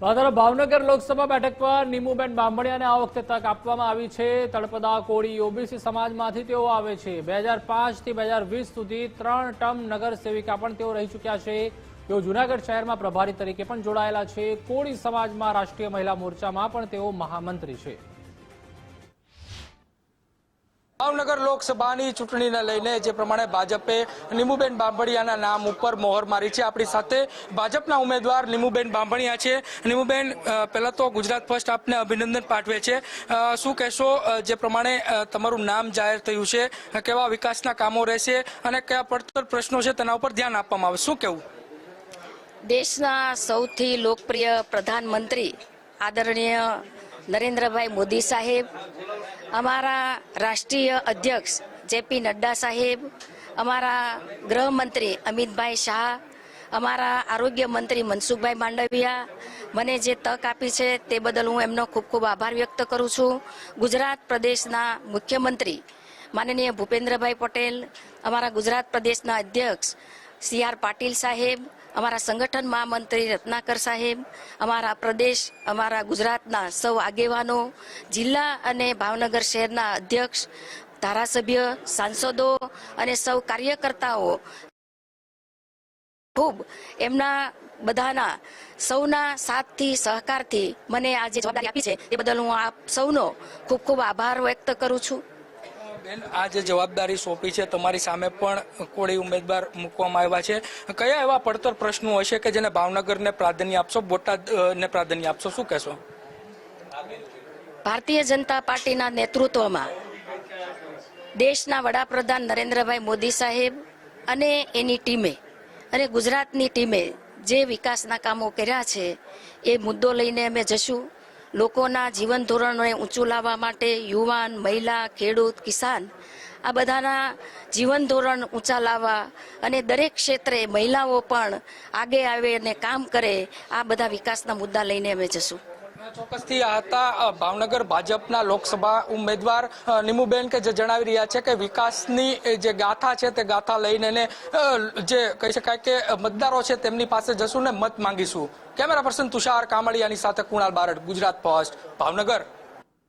તો ભાવનગર લોકસભા બેઠક પર નીમુબેન બામણિયાને આ વખતે તક આપવામાં આવી છે. તળપદા, કોળી, ઓબીસી સમાજમાંથી તેઓ આવે છે. બે હજાર પાંચથી બે હજાર વીસ સુધી ત્રણ ટર્મ નગર સેવિકા પણ તેઓ રહી ચૂક્યા છે. તેઓ જુનાગઢ શહેરમાં પ્રભારી તરીકે પણ જોડાયેલા છે. કોળી સમાજમાં રાષ્ટ્રીય મહિલા મોરચામાં પણ તેઓ મહામંત્રી છે. ભાવનગર લોકસભાની ચૂંટણીને લઈને જે પ્રમાણે ભાજપે નિમુબેન બાંભણિયાના નામ ઉપર મોહર મારી છે. આપણી સાથે ભાજપના ઉમેદવાર નિમુબેન બાંભણિયા છે. નિમુબેન પહેલાં તો ગુજરાત ફર્સ્ટ આપને અભિનંદન પાઠવે છે. શું કહેશો જે પ્રમાણે તમારું નામ જાહેર થયું છે કેવા વિકાસના કામો રહેશે અને કયા પડતર પ્રશ્નો છે તેના ઉપર ધ્યાન આપવામાં આવે? શું કહેવું? દેશના સૌથી લોકપ્રિય પ્રધાનમંત્રી આદરણીય નરેન્દ્રભાઈ મોદી સાહેબ અમારા રાષ્ટ્રીય અધ્યક્ષ જેપી નડ્ડા સાહેબ, અમારા ગૃહમંત્રી અમિતભાઈ શાહ, અમારા આરોગ્ય મંત્રી મનસુખભાઈ માંડવિયા, મને જે તક આપી છે તે બદલ હું એમનો ખૂબ ખૂબ આભાર વ્યક્ત કરું છું. ગુજરાત પ્રદેશના મુખ્યમંત્રી માનનીય ભૂપેન્દ્રભાઈ પટેલ, અમારા ગુજરાત પ્રદેશના અધ્યક્ષ સી આર પાટીલ સાહેબ અમારા સંગઠન મહામંત્રી રત્નાકર સાહેબ, અમારા પ્રદેશ, અમારા ગુજરાતના સૌ આગેવાનો, જિલ્લા અને ભાવનગર શહેરના અધ્યક્ષ, ધારાસભ્ય, સાંસદો અને સૌ કાર્યકર્તાઓ. ખૂબ એમના બધાના સૌના સાથથી, સહકારથી મને આ જે જવાબદારી આપી છે, એ બદલ હું આપ સૌનો ખૂબ ખૂબ આભાર વ્યક્ત કરું છું. બેન, આ જે જવાબદારી સોંપી છે, તમારી સામે પણ કોળી ઉમેદવાર મૂકવામાં આવ્યા છે. કયા એવા પડતર પ્રશ્નો હશે કે જેને ભાવનગરને પ્રાધાન્ય આપશો, બોટાદને પ્રાધાન્ય આપશો? શું કહેશો? ભારતીય જનતા પાર્ટીના નેતૃત્વમાં દેશના વડાપ્રધાન નરેન્દ્રભાઈ મોદી સાહેબ અને એની ટીમે અને ગુજરાતની ટીમે જે વિકાસના કામો કર્યા છે, એ મુદ્દો લઈને અમે જશું. લોકોના જીવન ધોરણને ઊંચું લાવવા માટે યુવાન, મહિલા, ખેડૂત, કિસાન આ બધાના જીવન ધોરણ ઊંચા લાવવા અને દરેક ક્ષેત્રે મહિલાઓ પણ આગે આવે અને કામ કરે આ બધા વિકાસના મુદ્દા લઈને અમે જશું. ચોક્કસથી આ હતા ભાવનગર ભાજપના લોકસભા ઉમેદવાર નિમુબેન કે જે જણાવી રહ્યા છે કે વિકાસની જે ગાથા છે તે ગાથા લઈને જે કહી શકાય કે મતદારો છે તેમની પાસે જશું ને મત માંગીશું. કેમેરા પર્સન તુષાર કામળિયાની સાથે કુણાલ બારડ, ગુજરાત ફર્સ્ટ ભાવનગર.